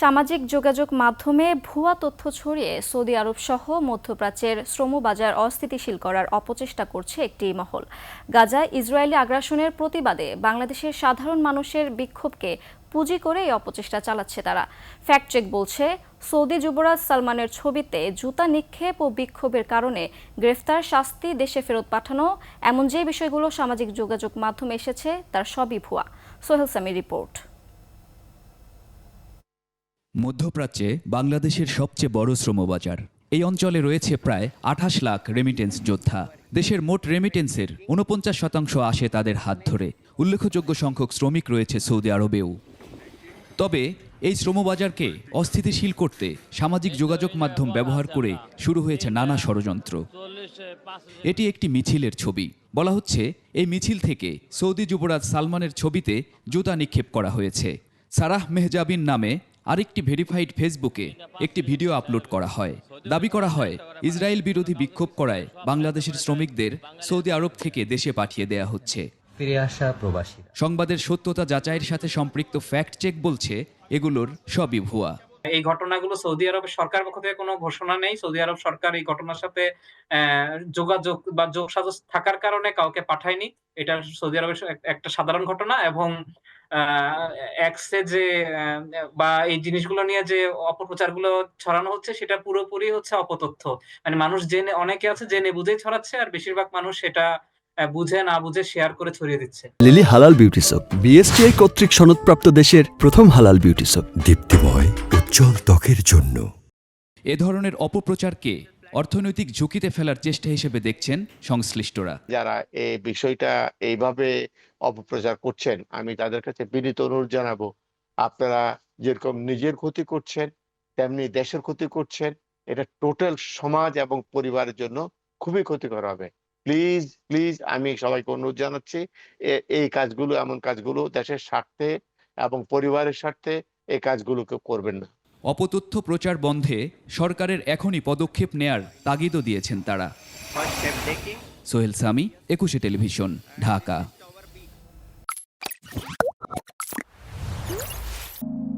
সামাজিক যোগাযোগ মাধ্যমে ভুয়া তথ্য ছড়িয়ে সৌদি আরব সহ মধ্যপ্রাচ্যের শ্রমবাজার অস্থিতিশীল করার অপচেষ্টা করছে একটি মহল। গাজায় ইসরায়েলি আগ্রাসনের প্রতিবাদে বাংলাদেশের সাধারণ মানুষের বিক্ষোভকে পুঁজি করে এই অপচেষ্টা চালাচ্ছে তারা। ফ্যাক্ট চেক বলছে, সৌদি যুবরাজ সালমানের ছবিতে জুতা নিক্ষেপ ও বিক্ষোভের কারণে গ্রেফতার শাস্তি দেশে ফেরত পাঠানো, এমন যে বিষয়গুলো সামাজিক যোগাযোগ মাধ্যমে এসেছে, তার সবই ভুয়া। সোহেল সামি রিপোর্ট। মধ্যপ্রাচ্যে বাংলাদেশের সবচেয়ে বড় শ্রমবাজার। এই অঞ্চলে রয়েছে প্রায় আঠাশ লাখ রেমিটেন্স যোদ্ধা। দেশের মোট রেমিটেন্সের উনপঞ্চাশ শতাংশ আসে তাদের হাত ধরে। উল্লেখযোগ্য সংখ্যক শ্রমিক রয়েছে সৌদি আরবেও। তবে এই শ্রমবাজারকে অস্থিতিশীল করতে সামাজিক যোগাযোগ মাধ্যম ব্যবহার করে শুরু হয়েছে নানা ষড়যন্ত্র। এটি একটি মিছিলের ছবি। বলা হচ্ছে, এই মিছিল থেকে সৌদি যুবরাজ সালমানের ছবিতে জুতা নিক্ষেপ করা হয়েছে। সারাহ মেহজাবিন নামে আরেকটি ভেরিফাইড ফেসবুকে একটি ভিডিও আপলোড করা হয়। দাবি করা হয় ইসরায়েল বিরোধী বিক্ষোভ করায় বাংলাদেশের শ্রমিকদের সৌদি আরব থেকে দেশে পাঠিয়ে দেয়া হচ্ছে। ফিরে আসা প্রবাসীরা। সংবাদের সত্যতা যাচাইয়ের সাথে সম্পৃক্ত ফ্যাক্ট চেক বলছে এগুলোর সবই ভুয়া। এই ঘটনাগুলো সৌদি আরবের সরকার পক্ষ থেকে কোনো ঘোষণা নেই। সৌদি আরব সরকার এই ঘটনার সাথে আহ, যোগাযোগ বা যোগসাজশ থাকার কারণে কাউকে পাঠায়নি। এটা সৌদি আরবের একটা সাধারণ ঘটনা এবং এক্সে যে বা এই জিনিসগুলো নিয়ে যে অপপ্রচারগুলো ছড়ানো হচ্ছে সেটা পুরোপুরি হচ্ছে অপতথ্য। মানে মানুষ জেনে অনেকে আছে জেনে বুঝেই ছড়াচ্ছে আর বেশিরভাগ মানুষ সেটা বুঝে না বুঝে শেয়ার করে ছড়িয়ে দিচ্ছে। লিলি হালাল বিউটি সোপ বিএসটিআই কর্তৃক সনদপ্রাপ্ত দেশের প্রথম হালাল বিউটি সোপ দীপ্তিময় উজ্জ্বল ত্বকের জন্য। এ ধরনের অপপ্রচারকে অর্থনৈতিক ঝুঁকিতে ফেলার চেষ্টা হিসেবে দেখছেন সংশ্লিষ্টরা। যারা এই বিষয়টা এইভাবে অপপ্রচার করছেন, আমি তাদের কাছে বিনীত অনুরোধ জানাব, আপনারা যেরকম নিজের ক্ষতি করছেন, তেমনি দেশের ক্ষতি করছেন, এটা টোটাল সমাজ এবং পরিবারের জন্য খুবই ক্ষতিকর হবে। প্লিজ প্লিজ আমি সবাইকে অনুরোধ জানাচ্ছি এই কাজগুলো এমন কাজগুলো দেশের স্বার্থে এবং পরিবারের স্বার্থে এই কাজগুলো কেউ করবেন না। অপতথ্য প্রচার বন্ধে সরকারের এখনই পদক্ষেপ নেয়ার তাগিদও দিয়েছেন তারা। সোহেল সামি একুশে টেলিভিশন ঢাকা।